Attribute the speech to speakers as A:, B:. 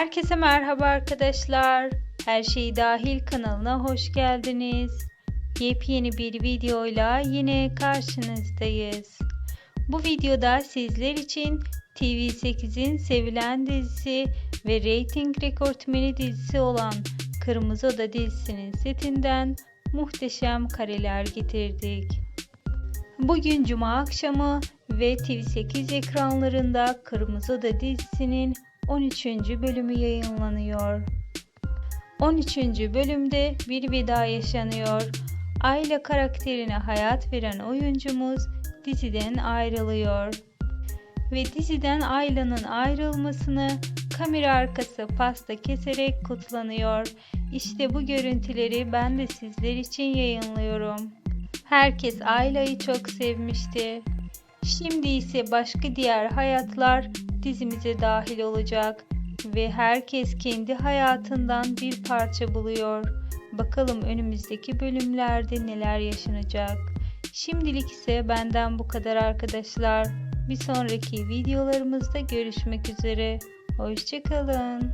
A: Herkese merhaba arkadaşlar. Her şey dahil kanalına hoş geldiniz. Yepyeni bir videoyla yine karşınızdayız. Bu videoda sizler için TV8'in sevilen dizisi ve reyting rekortmeni dizisi olan Kırmızı Oda dizisinin setinden muhteşem kareler getirdik. Bugün cuma akşamı ve TV8 ekranlarında Kırmızı Oda dizisinin 13. bölümü yayınlanıyor. 13. bölümde bir veda yaşanıyor. Ayla karakterine hayat veren oyuncumuz diziden ayrılıyor. Ve diziden Ayla'nın ayrılmasını kamera arkası pasta keserek kutlanıyor. İşte bu görüntüleri ben de sizler için yayınlıyorum. Herkes Ayla'yı çok sevmişti. Şimdi ise başka diğer hayatlar dizimize dahil olacak ve herkes kendi hayatından bir parça buluyor. Bakalım önümüzdeki bölümlerde neler yaşanacak. Şimdilik ise benden bu kadar arkadaşlar. Bir sonraki videolarımızda görüşmek üzere. Hoşçakalın.